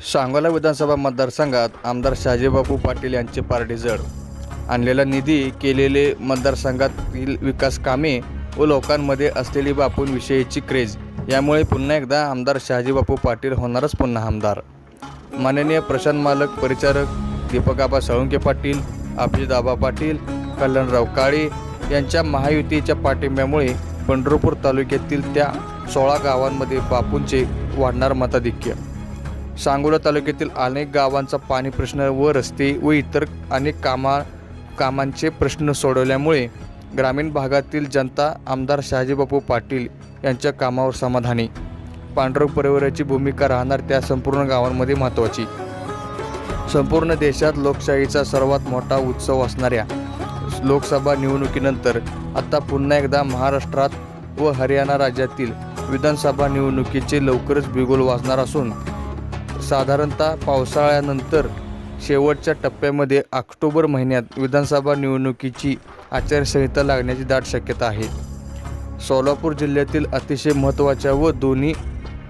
सांगोला विधानसभा मतदारसंघात आमदार शहाजीबापू पाटील यांचे पारडे जड. आणलेला निधी केलेले मतदारसंघातील विकास कामे व लोकांमध्ये असलेली बापूंविषयीची क्रेज. यामुळे पुन्हा एकदा आमदार शहाजीबापू पाटील होणारच पुन्हा आमदार. माननीय प्रशांत मालक परिचारक दीपकाबा साळुंके पाटील अभिजितआबा पाटील कल्याणराव काळे यांच्या महायुतीच्या पाठिंब्यामुळे पंढरपूर तालुक्यातील त्या सोळा गावांमध्ये बापूंचे वाढणार मताधिक्य. सांगोला तालुक्यातील अनेक गावांचा पाणी प्रश्न व रस्ते व इतर अनेक कामा कामांचे प्रश्न सोडवल्यामुळे ग्रामीण भागातील जनता आमदार शहाजीबापू पाटील यांच्या कामावर समाधानी. पांडुरंग परिवाराची भूमिका राहणार त्या संपूर्ण गावांमध्ये महत्त्वाची. संपूर्ण देशात लोकशाहीचा सर्वात मोठा उत्सव असणाऱ्या लोकसभा निवडणुकीनंतर आता पुन्हा एकदा महाराष्ट्रात व हरियाणा राज्यातील विधानसभा निवडणुकीचे लवकरच बिगुल वाजणार असून साधारणतः पावसाळ्यानंतर शेवटच्या टप्प्यामध्ये ऑक्टोबर महिन्यात विधानसभा निवडणुकीची आचारसंहिता लागण्याची दाट शक्यता आहे. सोलापूर जिल्ह्यातील अतिशय महत्त्वाच्या व दोन्ही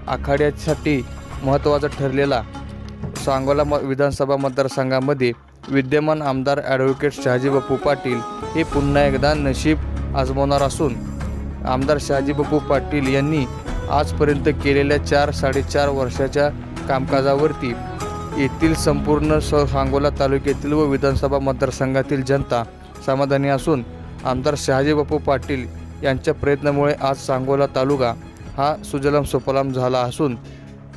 आखाड्यासाठी महत्त्वाचा ठरलेला सांगोला म विधानसभा मतदारसंघामध्ये विद्यमान आमदार ॲडव्होकेट शहाजीबापू पाटील हे पुन्हा एकदा नशीब आजमावणार असून आमदार शहाजीबापू पाटील यांनी आजपर्यंत केलेल्या चार साडेचार वर्षाच्या कामकाजावरती येथील संपूर्ण स सांगोला तालुक्यातील व विधानसभा मतदारसंघातील जनता समाधानी असून आमदार शहाजीबापू पाटील यांच्या प्रयत्नामुळे आज सांगोला तालुका हा सुजलाम सुफलाम झाला असून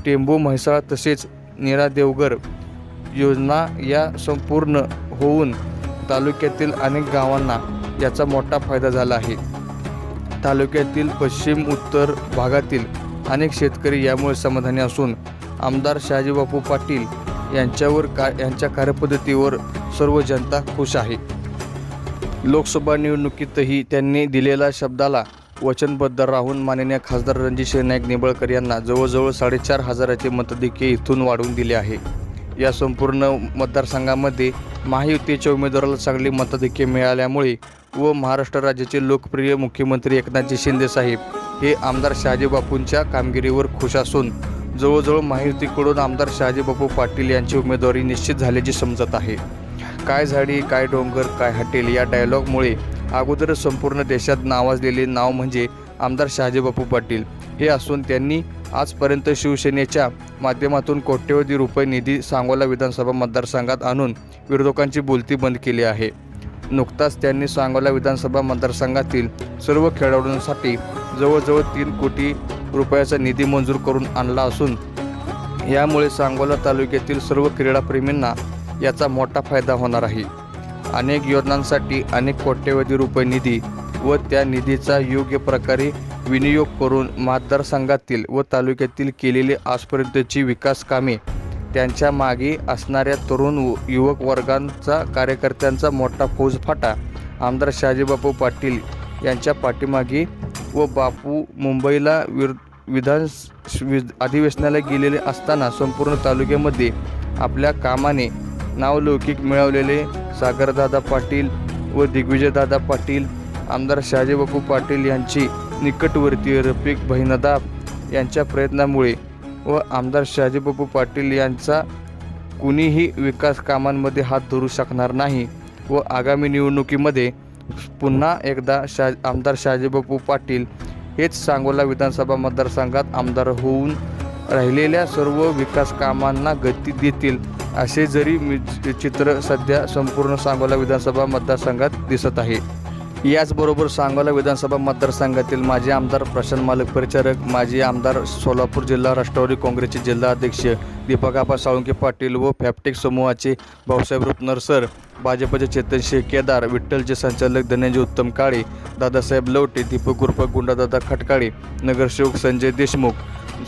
टेंबू म्हैसाळ तसेच निरा देवगर योजना या संपूर्ण होऊन तालुक्यातील अनेक गावांना याचा मोठा फायदा झाला आहे. तालुक्यातील पश्चिम उत्तर भागातील अनेक शेतकरी यामुळे समाधानी असून आमदार शहाजीबापू पाटील यांच्यावर का यांच्या कार्यपद्धतीवर सर्व जनता खुश आहे. लोकसभा निवडणुकीतही त्यांनी दिलेल्या शब्दाला वचनबद्ध राहून माननीय खासदार रणजित नाईक निंबळकर यांना जवळजवळ साडेचार हजाराचे मतदेखे इथून वाढवून दिले आहे. या संपूर्ण मतदारसंघामध्ये महायुतीच्या उमेदवाराला चांगली मतधिक्य मिळाल्यामुळे व महाराष्ट्र राज्याचे लोकप्रिय मुख्यमंत्री एकनाथजी शिंदे साहेब हे आमदार शहाजीबापूंच्या कामगिरीवर खुश असून जवळजवळ महायुतीकडून आमदार शहाजीबापू पाटील यांची उमेदवारी निश्चित झाल्याची समजत आहे. काय झाडी काय डोंगर काय हटेल या डायलॉगमुळे अगोदरच संपूर्ण देशात नावाजलेले नाव म्हणजे आमदार शहाजीबापू पाटील. हे असून त्यांनी आजपर्यंत शिवसेनेच्या माध्यमातून कोट्यवधी रुपये निधी सांगोला विधानसभा मतदारसंघात आणून विरोधकांची बोलती बंद केली आहे. नुकताच त्यांनी सांगोला विधानसभा मतदारसंघातील सर्व खेळाडूंसाठी जवळजवळ तीन कोटी रुपयाचा निधी मंजूर करून आणला असून यामुळे सांगोला तालुक्यातील सर्व क्रीडाप्रेमींना याचा मोठा फायदा होणार आहे. अनेक योजनांसाठी अनेक कोट्यवधी रुपये निधी व त्या निधीचा योग्य प्रकारे विनियोग करून मतदारसंघातील व तालुक्यातील केलेली आजपर्यंतची विकास कामे त्यांच्या मागे असणाऱ्या तरुण व युवक वर्गांचा कार्यकर्त्यांचा मोठा फौजफाटा आमदार शाजीबापू पाटील यांच्या पाठीमागे व बापू मुंबईला विर विधान वि- अधिवेशनाला गेलेले असताना संपूर्ण तालुक्यामध्ये आपल्या कामाने नावलौकिक मिळवलेले सागरदादा पाटील व दिग्विजयदादा पाटील आमदार शहाजीबापू पाटील यांची निकटवर्तीय रफिक बहिनदाब यांच्या प्रयत्नामुळे व आमदार शहाजीबापू पाटील यांचा कुणीही विकास कामांमध्ये हात धरू शकणार नाही व आगामी निवडणुकीमध्ये पुन्हा एकदा शा आमदार शहाजीबापू पाटील हेच सांगोला विधानसभा मतदारसंघात आमदार होऊन राहिलेल्या सर्व विकास कामांना गती देतील असे जरी मी- चित्र सध्या संपूर्ण सांगोला विधानसभा मतदारसंघात दिसत आहे. याचबरोबर सांगोला विधानसभा मतदारसंघातील माजी आमदार प्रशांत मालक परिचारक माजी आमदार सोलापूर जिल्हा राष्ट्रवादी काँग्रेसचे जिल्हा अध्यक्ष दीपक आपा साळुंके पाटील व फॅप्टेक समूहाचे भाऊसाहेब रुपनर सर भाजपचे चेतन शेख केदार विठ्ठलचे संचालक धनंजय उत्तम काळे दादासाहेब लवटे दीपक उर्फ गुंडादादा खटकाळे नगरसेवक संजय देशमुख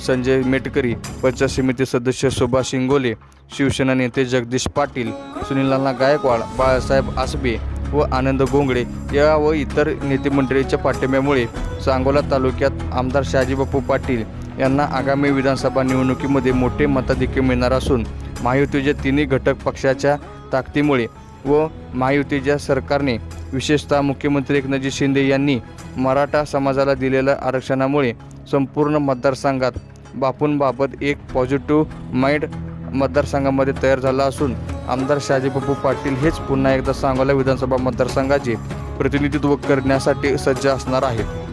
संजय मेटकरी पंचायत समिती सदस्य सुभाष शिंगोले शिवसेना नेते जगदीश पाटील सुनील गायकवाड बाळासाहेब आसबे व आनंद गोंगडे या व इतर नेतेमंडळीच्या पाठिंब्यामुळे सांगोला तालुक्यात आमदार शहाजीबापू पाटील यांना आगामी विधानसभा निवडणुकीमध्ये मोठे मताधिक्य मिळणार असून महायुतीच्या तिन्ही घटक पक्षाच्या ताकदीमुळे व महायुतीच्या सरकारने विशेषतः मुख्यमंत्री एकनाथजी शिंदे यांनी मराठा समाजाला दिलेल्या आरक्षणामुळे संपूर्ण मतदारसंघात बापूंबाबत एक पॉझिटिव्ह माइंड मतदारसंघामध्ये तयार झाला असून आमदार शहाजीबापू पाटील हेच पुन्हा एकदा सांगोला विधानसभा मतदारसंघाचे प्रतिनिधित्व करण्यासाठी सज्ज असणार आहेत.